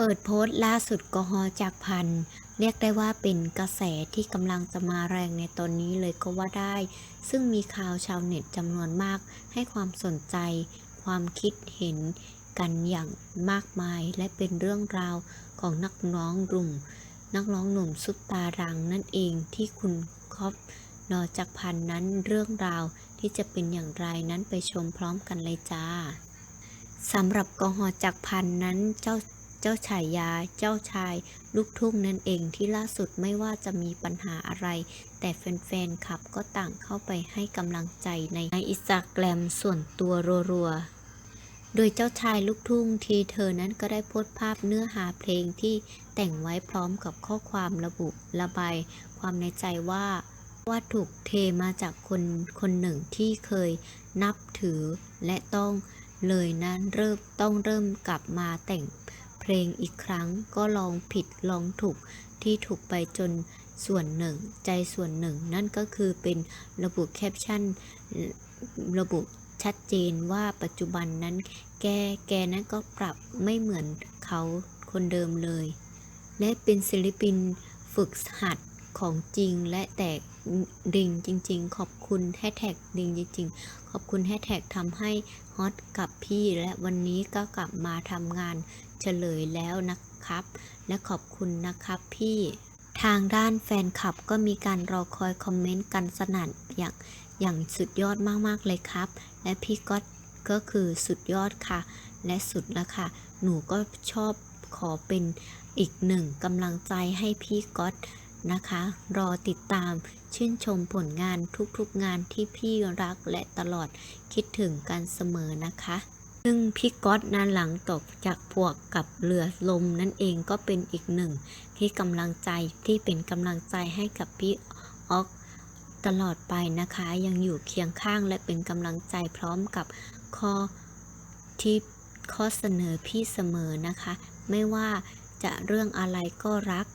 เปิดโพสต์ล่าสุดกฮอจากพัน เรียกได้ว่าเป็นกระแสที่กำลังจะมาแรงในตอนนี้เลยก็ว่าได้ ซึ่งมีข่าวชาวเน็ตจำนวนมาก ให้ความสนใจ ความคิดเห็นกันอย่างมากมาย และเป็นเรื่องราวของนักร้องหนุ่ม นักร้องหนุ่มซุปตาดังนั่นเองที่คุณครอบนอจากพันนั้นเรื่องราวที่จะเป็นอย่างไรนั้นไปชมพร้อมกันเลยจ้าสำหรับกฮอจากพันนั้นเจ้า เจ้าฉายา เจ้าชาย ลูกทุ่งนั่นเองที่ล่าสุดไม่ว่าจะมีปัญหาอะไร แต่แฟนๆคลับก็ต่างเข้าไปให้กำลังใจในอินสตาแกรมส่วนตัวรัวๆ โดยเจ้าชายลูกทุ่งทีเธอนั้นก็ได้โพสต์ภาพเนื้อหาเพลงที่แต่งไว้พร้อมกับข้อความระบุระบาย ความในใจว่าว่าถูกเทมาจากคนคนหนึ่งที่เคยนับถือและต้องเลยนั้นเริ่มต้องเริ่มกลับมาแต่ง ลงอีกครั้งก็ลองผิดลองถูกที่ถูกไปจนส่วนหนึ่ง ใจส่วนหนึ่ง นั่นก็คือเป็นระบุแคปชั่นระบุชัดเจนว่าปัจจุบันนั้น แกแกนั้นก็ปรับไม่เหมือนเขาคนเดิมเลย และเป็นศิลปินฝึกหัด ของจริงและแตกดิ่งจริง ๆ ขอบคุณแฮชแท็กดิ่งจริง ๆ ขอบคุณแฮชแท็กทำให้ฮอตกับพี่และวันนี้ก็กลับมาทำงานเฉลยแล้วนะครับ และขอบคุณนะครับพี่ทางด้านแฟนคลับก็มีการรอคอยคอมเมนต์กันสนั่นอย่างอย่างสุดยอดมากๆเลยครับ และพี่ก็ก็คือสุดยอดค่ะ และสุดแล้วค่ะ หนูก็ชอบขอเป็นอีกหนึ่งกำลังใจให้พี่ก๊อต นะคะ รอติดตามชื่นชมผลงานทุกๆงานที่พี่รักและตลอดคิดถึงกันเสมอนะคะ ซึ่งพี่ก๊อตนั้นหลังตกจากพวกกับเรือลมนั่นเองก็เป็นอีกหนึ่ง ที่กำลังใจที่เป็นกำลังใจให้กับพี่ออกตลอดไปนะคะ ยังอยู่เคียงข้างและเป็นกำลังใจพร้อมกับข้อที่ข้อเสนอพี่เสมอนะคะ ไม่ว่าจะเรื่องอะไรก็รัก